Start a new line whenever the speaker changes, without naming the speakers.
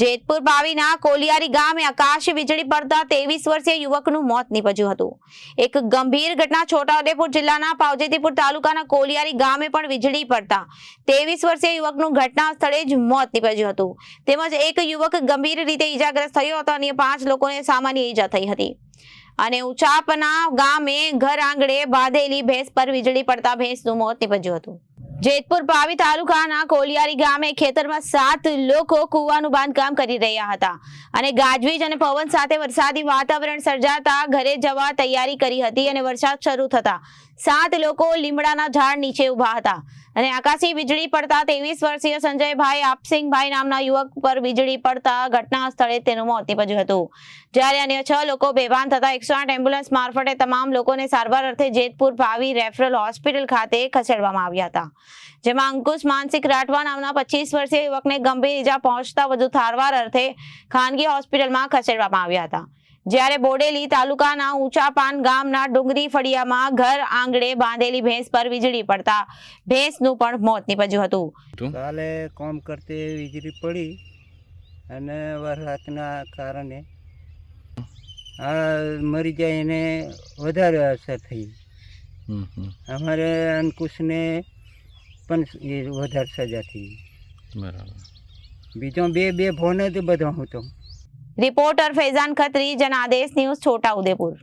જેતપુર બાવીના કોલિયારી ગામે આકાશી વીજળી પડતા ત્રેવીસ વર્ષીય યુવકનું મોત નીપજ્યું હતું. એક ગંભીર ઘટના છોટાઉદેપુર જિલ્લાના પાવજેતીપુર તાલુકાના કોલિયારી ગામે પણ વીજળી પડતા ત્રેવીસ વર્ષીય યુવકનું ઘટના સ્થળે જ મોત નીપજ્યું હતું. તેમજ એક યુવક ગંભીર રીતે ઈજાગ્રસ્ત થયો હતો અને પાંચ લોકોને સામાન્ય ઈજા થઈ હતી. અને ઉચાપના ગામે ઘર આંગણે બાંધેલી ભેંસ પર વીજળી પડતા ભેંસનું મોત નીપજ્યું હતું. જેતપુર પાવી તાલુકાના કોલિયારી ગામે ખેતરમાં સાત લોકો કૂવાનું બાંધકામ કરી રહ્યા હતા અને ગાજવીજ અને પવન સાથે વરસાદી વાતાવરણ સર્જાતા ઘરે જવા તૈયારી કરી હતી અને વરસાદ શરૂ થતા સાત લોકો લીમડાના ઝાડ નીચે ઊભા હતા. અને આકાશી વીજળી પડતા ત્રેવીસ વર્ષીય સંજયભાઈ આપસિંગભાઈ નામના યુવક પર વીજળી પડતા ઘટના સ્થળે તેનું મોત નીપજ્યું હતું. જ્યારે અન્ય છ લોકો બેભાન થતા, એકસો આઠ એમ્બ્યુલન્સ મારફતે તમામ લોકોને સારવાર અર્થે જેતપુર ભાવી રેફરલ હોસ્પિટલ ખાતે ખસેડવામાં આવ્યા હતા. જેમાં અંકુશ માનસિક રાઠવા નામના પચીસ વર્ષીય યુવકને ગંભીર ઈજા પહોંચતા વધુ સારવાર અર્થે ખાનગી હોસ્પિટલમાં ખસેડવામાં આવ્યા હતા. જ્યારે બોડેલી તાલુકાના ઊંચાપાન ગામના ડુંગરી ફળિયામાં ઘર આંગણે બાંધેલી ભેંસ પર વીજળી પડતા ભેંસનું પણ મોત નીપજ્યું હતું.
કાલે કામ કરતે વીજળી પડી અને વરસાદના કારણે આ મરી જાય એને વધારે અસર થઈ.
હમ હમ.
અમારે અંકુશને પણ વધારે સજા થઈ.
બરાબર.
બીજો બે બે ફોન જ બધો હતો
રિપોર્ટર ફૈઝાન ખત્રી જનાદેશ ન્યૂઝ છોટાઉદેપુર